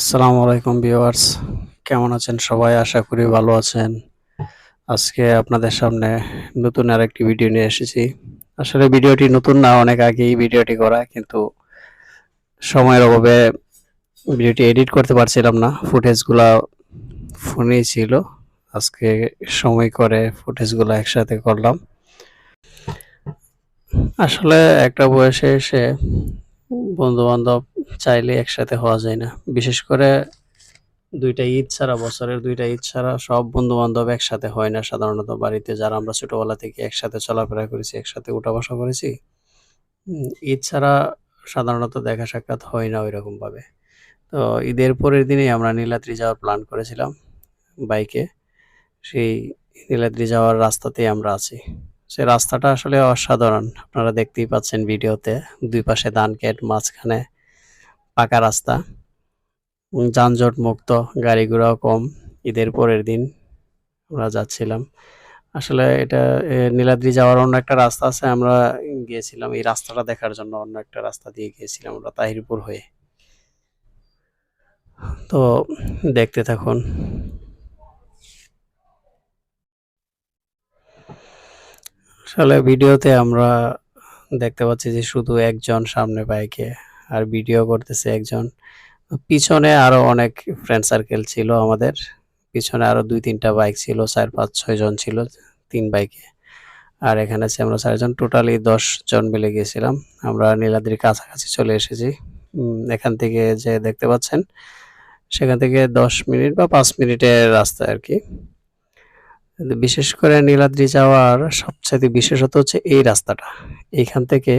আসসালামু আলাইকুম ভিউয়ার্স। কেমন আছেন সবাই? আশা করি ভালো আছেন। আজকে আপনাদের সামনে নতুন আরেকটি ভিডিও নিয়ে এসেছি। আসলে ভিডিওটি নতুন না, অনেক আগেই ভিডিওটি করা, কিন্তু সময়ের অভাবে ভিডিওটি এডিট করতে পারছিলাম না। ফুটেজগুলো ফোনেই ছিল। আজকে সময় করে ফুটেজগুলো একসাথে করলাম। আসলে একটা বয়সে এসে বন্ধু বান্ধব চাইলে একসাথে হওয়া যায় না। বিশেষ করে দুইটা ঈদ ছাড়া, বছরের দুইটা ঈদ ছাড়া সব বন্ধু বান্ধব একসাথে হয় না। সাধারণত বাড়িতে যারা আমরা ছোটবেলা থেকে একসাথে চলাফেরা করেছি, একসাথে উঠা বসা করেছি ঈদ ছাড়া সাধারণত দেখা সাক্ষাৎ হয় না ওইরকম ভাবে তো ঈদের পরের দিনেই আমরা নীলাদ্রি যাওয়ার প্ল্যান করেছিলাম বাইকে। সেই নীলাদ্রি যাওয়ার রাস্তাতেই আমরা আছি। সে রাস্তাটা আসলে অসাধারণ। আপনারা দেখতেই পাচ্ছেন ভিডিওতে। দুই পাশে ধান ক্ষেত, মাঝখানে পাকা রাস্তা যানজট মুক্ত গাড়ি ঘোড়াও কম। ঈদের পরের দিন আমরা যাচ্ছিলাম। আসলে এটা নীলাদ্রি যাওয়ার অন্য একটা রাস্তা আছে। আমরা গিয়েছিলাম এই রাস্তাটা দেখার জন্য, অন্য একটা রাস্তা দিয়ে গিয়েছিলাম আমরা তাহিরপুর হয়ে। তো দেখতে থাকুন। আসলে ভিডিওতে আমরা দেখতে পাচ্ছি যে শুধু একজন সামনে বাইকে আর ভিডিও করতেছে একজন। পিছনে আরও অনেক ফ্রেন্ড সার্কেল ছিল আমাদের। পিছনে আরও দুই তিনটা বাইক ছিল, চার পাঁচ ছয় জন ছিল তিন বাইকে আর এখানে আছে আমরা চারজন টোটালি দশ জন মিলে গিয়েছিলাম আমরা নীলাদ্রির কাছাকাছি চলে এসেছি। এখান থেকে যে দেখতে পাচ্ছেন, সেখান থেকে দশ মিনিট বা পাঁচ মিনিটের রাস্তা আর কি। বিশেষ করে নীলাদ্রি যাওয়ার সবচেয়ে বিশেষত হচ্ছে এই রাস্তাটা। এইখান থেকে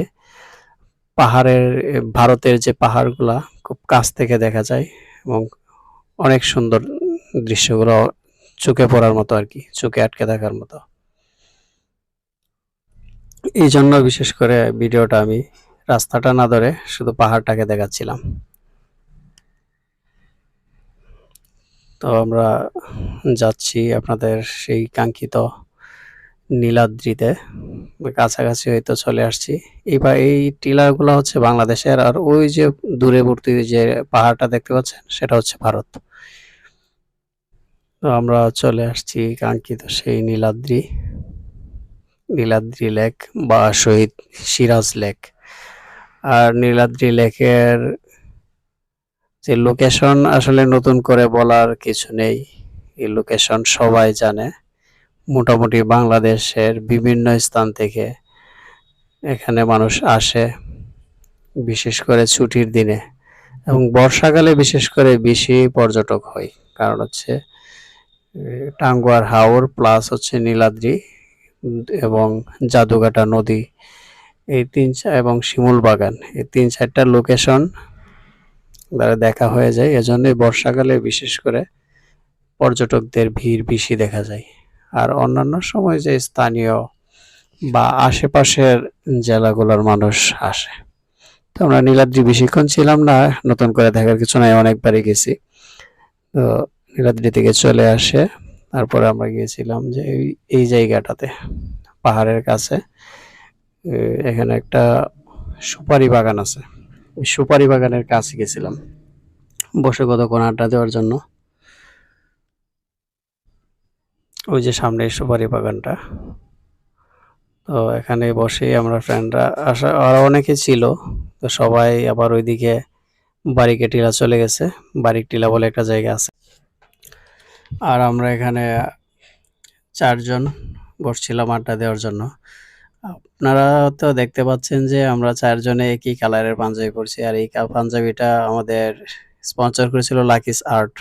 পাহাড়ের, ভারতের যে পাহাড়গুলা খুব কাছ থেকে দেখা যায় এবং অনেক সুন্দর দৃশ্যগুলো চোখে পড়ার মতো আর কি, চোখে আটকে থাকার মতো। এই জন্য বিশেষ করে ভিডিওটা আমি রাস্তাটা না ধরে শুধু পাহাড়টাকে দেখাচ্ছিলাম। তো আমরা যাচ্ছি আপনাদের সেই কাঙ্ক্ষিত নীলাদ্রিতে কাছাকাছি হয়তো চলে আসছি। এইবার এই টিলাগুলো হচ্ছে বাংলাদেশের, আর ওই যে দূরেবর্তী যে পাহাড়টা দেখতে পাচ্ছেন, সেটা হচ্ছে ভারত। তো আমরা চলে আসছি কাঙ্ক্ষিত সেই নীলাদ্রি নীলাদ্রি লেক বা শহীদ সিরাজ লেক। আর নীলাদ্রি লেকের যে লোকেশন আসলে নতুন করে বলার কিছু নেই। এই লোকেশন সবাই জানে। মোটামুটি বাংলাদেশের বিভিন্ন স্থান থেকে এখানে মানুষ আসে, বিশেষ করে ছুটির দিনে। এবং বর্ষাকালে বিশেষ করে বেশি পর্যটক হয়, কারণ হচ্ছে টাঙ্গুয়ার হাওর প্লাস হচ্ছে নীলাদ্রি এবং জাদুঘাটা নদী, এই তিন এবং শিমুল বাগান, এই তিন চারটা লোকেশন দ্বারা দেখা হয়ে যায়। এজন্যই বর্ষাকালে বিশেষ করে পর্যটকদের ভিড় বেশি দেখা যায়। আর অন্যান্য সময় যে স্থানীয় বা আশেপাশের জেলাগুলোর মানুষ আসে। তো আমরা নীলাদ্রি বেশিক্ষণ ছিলাম না, নতুন করে দেখার কিছু নাই, অনেকবারই গেছি। তো নীলাদ্রি থেকে চলে আসে, তারপরে আমরা গিয়েছিলাম যে এই- জায়গাটাতে, পাহাড়ের কাছে। এখানে একটা সুপারি বাগান আছে। সুপারি বাগানের কাছে গেছিলাম। বসে কতক্ষণ আড্ডা দেওয়ার জন্য। ওই যে সামনে সুপারি বাগানটা। তো এখানে বসে আমরা ফ্রেন্ডরা আসা আরও অনেকে ছিল। তো সবাই আবার ওইদিকে বারিকে টিলা চলে গেছে। বারিক টিলা বলে একটা জায়গা আছে। আর আমরা এখানে চারজন বসছিলাম আড্ডা দেওয়ার জন্য। আপনারা তো দেখতে পাচ্ছেন যে আমরা চারজনে একই কালারের পাঞ্জাবি পরছি। আর এই পাঞ্জাবিটা আমাদের স্পন্সর করেছিল লাকিস আর্ট